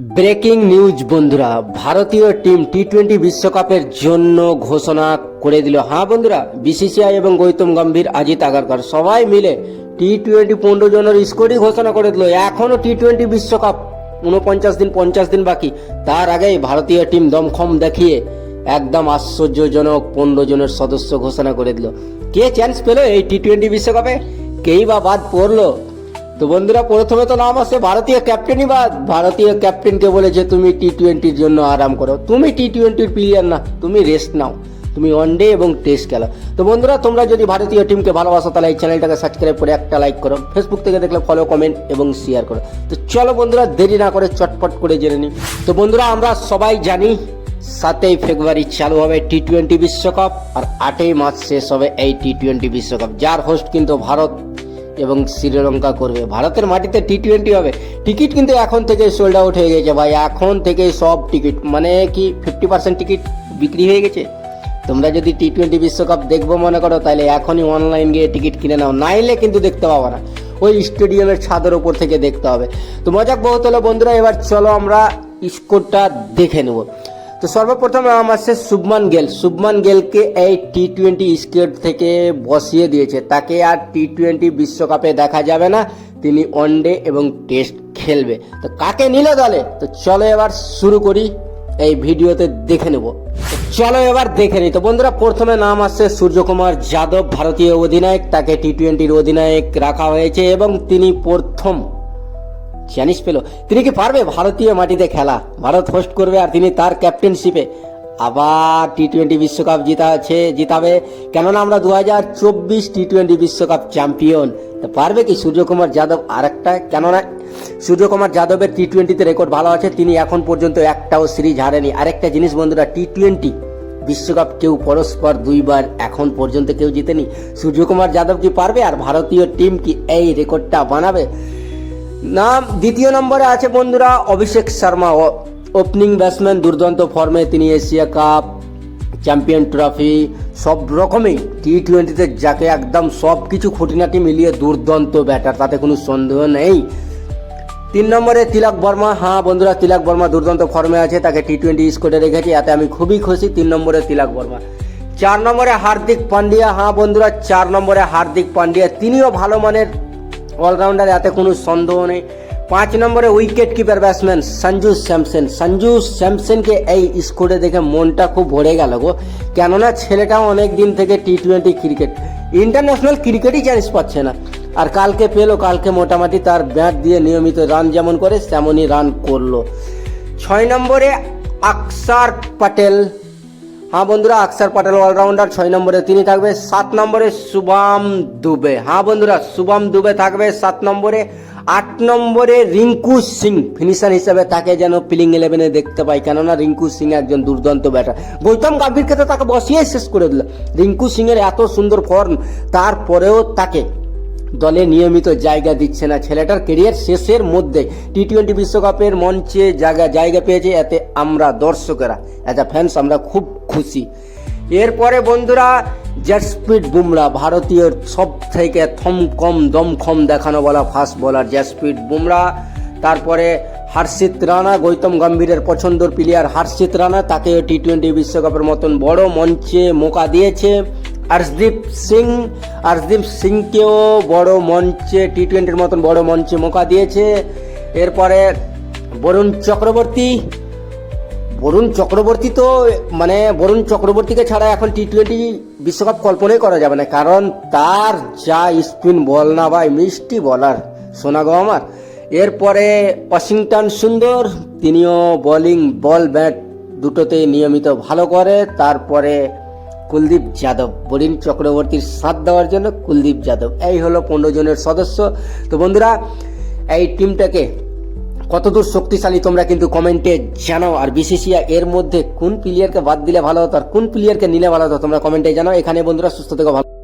Breaking news বন্ধুরা, ভারতীয় team T twenty বিশ্বকাপের জন্য ঘোষণা করে দিল। হ্যাঁ বন্ধুরা, বিসিসিআই এবং গৌতম গম্ভীর, অজিত আগারকর, সবাই মিলে টি টোয়েন্টি পনেরো জনের স্কোরই ঘোষণা করে দিল। এখনও টি টোয়েন্টি বিশ্বকাপ, উনপঞ্চাশ দিন, পঞ্চাশ দিন বাকি। তার আগেই ভারতীয় টিম দমখম দেখিয়ে একদম আশ্চর্যজনক পনেরো জনের সদস্য ঘোষণা করে দিল। কে চান্স পেল এই টি টোয়েন্টি বিশ্বকাপে? কেই বা বাদ পড়ল? তো বন্ধুরা, প্রথমে তো নাম আসে ভারতীয় ক্যাপ্টেনই বা ভারতীয় ক্যাপ্টেনকে বলেছে তুমি টি টোয়েন্টির জন্য আরাম করো। তুমি টি টোয়েন্টির প্লেয়ার না, তুমি রেস্ট নাও। তুমি ওয়ানডে এবং টেস্ট খেলো। তো বন্ধুরা, তোমরা যদি ভারতীয় টিমকে ভালোবাসো, তাহলে এই চ্যানেলটাকে সাবস্ক্রাইব করে একটা লাইক করো। ফেসবুক থেকে দেখলে ফলো কমেন্ট এবং শেয়ার করো। তো চলো বন্ধুরা, দেরি না করে চটপট করে জেনে নিই। তো বন্ধুরা, আমরা সবাই জানি সাতই ফেব্রুয়ারি চালু হবে টি টোয়েন্টি বিশ্বকাপ আর আটই মার্চ শেষ হবে এই টি টোয়েন্টি বিশ্বকাপ। যার হোস্ট কিন্তু ভারত। এবং শ্রীলঙ্কা করবে। ভারতের মাটিতে টি টোয়েন্টি হবে। টিকিট কিন্তু এখন থেকে সোল্ড আউট হয়ে গেছে ভাই। এখন থেকে সব টিকিট মানে কি ফিফটি পার্সেন্ট টিকিট বিক্রি হয়ে গেছে? তোমরা যদি টি টোয়েন্টি বিশ্বকাপ দেখব মনে করো, তাহলে এখনই অনলাইন গিয়ে টিকিট কিনে নাও। নাইলে কিন্তু দেখতে পাবো না। ওই স্টেডিয়ামের ছাদের ওপর থেকে দেখতে হবে। তো মজাক বহুত হলো বন্ধুরা, এবার চলো আমরা স্কোরটা দেখে নেব। তো সর্বপ্রথম নাম আছে শুভমান গেল। শুভমান গেলকে এই টি টোয়েন্টি স্কেট থেকে বসিয়ে দিয়েছে। তাকে আর টি টোয়েন্টি বিশ্বকাপে দেখা যাবে না। তিনি ওয়ানডে এবং টেস্ট খেলবে। তো কাকে নিল দলে? তো চলো এবার শুরু করি। এই ভিডিওতে দেখে নেব। চলো এবার দেখে নিই। তো বন্ধুরা, প্রথমে নাম আসছে সূর্যকুমার যাদব, ভারতীয় অধিনায়ক। তাকে টি টোয়েন্টির অধিনায়ক রাখা হয়েছে এবং তিনি প্রথম চানিস পেল, তিনি কি পারবে ভারতীয় মাটিতে খেলা? ভারত হোস্ট করবে আর তিনি তার ক্যাপ্টেনশিপে আবার টি টোয়েন্টি বিশ্বকাপ জিতাছে জিতাবে। কেননা আমরা দু হাজার চব্বিশ টি টোয়েন্টি বিশ্বকাপ চ্যাম্পিয়ন তো পারবে কি সূর্যকুমার যাদব আর একটা কেননা সূর্যকুমার যাদবের টি টোয়েন্টিতে রেকর্ড ভালো আছে, তিনি এখন পর্যন্ত একটাও সিরিজ হারেনি। আরেকটা জিনিস বন্ধুরা টি টোয়েন্টি বিশ্বকাপ কেউ পরস্পর দুইবার এখন পর্যন্ত কেউ জিতেনি। সূর্যকুমার যাদব কি পারবে আর ভারতীয় টিম কি এই রেকর্ডটা বানাবে? নাম দ্বিতীয় নম্বরে আছে বন্ধুরা অভিষেক শর্মা ওপেনিং ব্যাটসম্যান দুর্দান্ত ফর্মে তিনি এশিয়া কাপ চ্যাম্পিয়ন ট্রফি সব রকমই টি টোয়েন্টিতে যাকে একদম সব কিছু খুঁটিনাটি মিলিয়ে দুর্দান্ত ব্যাটার তাতে কোনো সন্দেহ নেই। তিন নম্বরে তিলক বর্মা হ্যাঁ বন্ধুরা তিলক বর্মা দুর্দান্ত ফর্মে আছে, তাকে টি টোয়েন্টি স্কোরে রেখেছি, এতে আমি খুবই খুশি, তিন নম্বরে তিলক বর্মা। চার নম্বরে হার্দিক পান্ডিয়া হ্যাঁ বন্ধুরা, চার নম্বরে হার্দিক পান্ডিয়া, তিনিও ভালো মানের অলরাউন্ডার, এতে কোনো সন্দেহ নেই। পাঁচ নম্বরে wicket keeper batsman Sanju Samson. Sanju স্যামসনকে এই স্কোরে দেখে মনটা খুব ভরে গেল গো। কেননা ছেলেটাও অনেক দিন থেকে টি টোয়েন্টি ক্রিকেট ইন্টারন্যাশনাল ক্রিকেটই চান্স পাচ্ছে না। আর কালকে পেল, কালকে মোটামুটি তার ব্যাট দিয়ে নিয়মিত রান যেমন করে, তেমনই রান করল। ছয় নম্বরে আকসার প্যাটেল হ্যাঁ বন্ধুরা, আকসার প্যাটেল অলরাউন্ডার ছয় নম্বরে তিনি থাকবে, সাত নম্বরে শুভম দুবে। হ্যাঁ বন্ধুরা, শুভম দুবে থাকবে, সাত নম্বরে। আট নম্বরে রিঙ্কু সিং ফিনিশার হিসেবে তাকে যেন প্লেইং ইলেভেনে দেখতে পাই। কেননা রিঙ্কু সিং একজন দুর্দান্ত ব্যাটার গৌতম গাম্ভীরকে তো তাকে বসিয়ে শেষ করে দিল। রিঙ্কু সিং এর এত সুন্দর ফর্ম তারপরেও তাকে দলে নিয়মিত জায়গা দিচ্ছে না ছেলেটার কেরিয়ার শেষের মধ্যে টি টোয়েন্টি বিশ্বকাপের মঞ্চে জায়গা জায়গা পেয়েছে এতে আমরা দর্শকেরা অ্যাজ আ ফ্যান্স আমরা খুব খুশি। এরপরে বন্ধুরা জ্যাসপ্রিট বুমরা, ভারতীয় সব থেকে থমকম দমখম দেখানো বলা ফাস্ট বোলার জ্যাসপ্রিট বুমরা। তারপরে হর্ষিত রানা, গৌতম গম্ভীরের পছন্দর প্লেয়ার হর্ষিত রানা তাকে টি টোয়েন্টি বিশ্বকাপের মতন বড় মঞ্চে মোকা দিয়েছে। হর্ষদীপ সিং হর্ষদীপ সিংকেও বড় মঞ্চে টি টোয়েন্টির মতন বড় মঞ্চে মোকা দিয়েছে। এরপরে বরুণ চক্রবর্তী। বরুণ চক্রবর্তী তো মানে বরুণ চক্রবর্তীকে ছাড়া এখন টি টোয়েন্টি বিশ্বকাপ কল্পনাই করা যাবে না, কারণ তার যা স্পিন বল না ভাই, মিষ্টি বলার শোনা গো আমার। এরপরে ওয়াশিংটন সুন্দর, তিনিও বোলিং বল ব্যাট দুটোতেই নিয়মিত ভালো করে, তারপরে কুলদীপ যাদব। বরুণ চক্রবর্তীর সাথ দেওয়ার জন্য কুলদীপ যাদব। এই হলো পনেরো জনের সদস্য। তো বন্ধুরা, এই টিমটাকে কতদূর শক্তিশালী তোমরা কিন্তু কমেন্টে জানাও। আর বিসিসিআই এর মধ্যে কোন প্লেয়ারকে বাদ দিলে ভালো হতো আর কোন প্লেয়ারকে নিলে ভালো হতো, তোমরা কমেন্টে জানাও। এখানে বন্ধুরা, সুস্থ থেকে, ভালো